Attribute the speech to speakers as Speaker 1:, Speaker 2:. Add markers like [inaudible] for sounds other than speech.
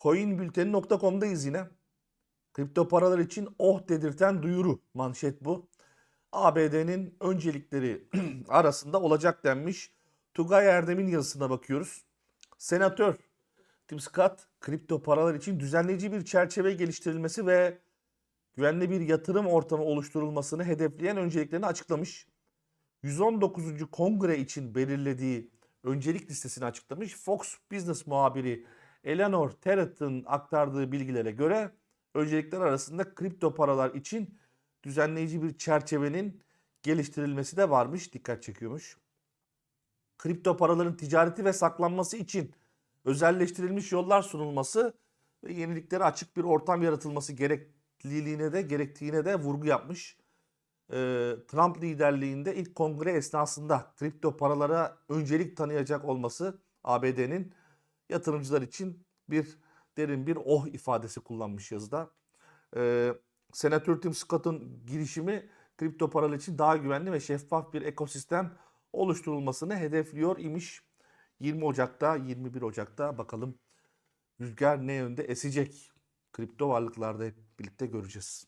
Speaker 1: Coinbülteni.com'dayız yine. Kripto paralar için oh dedirten duyuru manşet bu. ABD'nin öncelikleri [clears throat] arasında olacak denmiş. Tugay Erdem'in yazısına bakıyoruz. Senatör Tim Scott kripto paralar için düzenleyici bir çerçeve geliştirilmesi ve güvenli bir yatırım ortamı oluşturulmasını hedefleyen önceliklerini açıklamış. 119. Kongre için belirlediği öncelik listesini açıklamış. Fox Business muhabiri Eleanor Terrett'ın aktardığı bilgilere göre öncelikler arasında kripto paralar için düzenleyici bir çerçevenin geliştirilmesi de varmış. Dikkat çekiyormuş. Kripto paraların ticareti ve saklanması için özelleştirilmiş yollar sunulması ve yeniliklere açık bir ortam yaratılması gerekliliğine de gerektiğine de vurgu yapmış. Ee, Trump liderliğinde ilk kongre esnasında kripto paralara öncelik tanıyacak olması ABD'nin yatırımcılar için bir derin bir oh ifadesi kullanmış yazıda. Ee, Senatör Tim Scott'un girişimi kripto paralar için daha güvenli ve şeffaf bir ekosistem oluşturulmasını hedefliyor imiş. 20 Ocak'ta 21 Ocak'ta bakalım rüzgar ne yönde esecek kripto varlıklarda hep birlikte göreceğiz.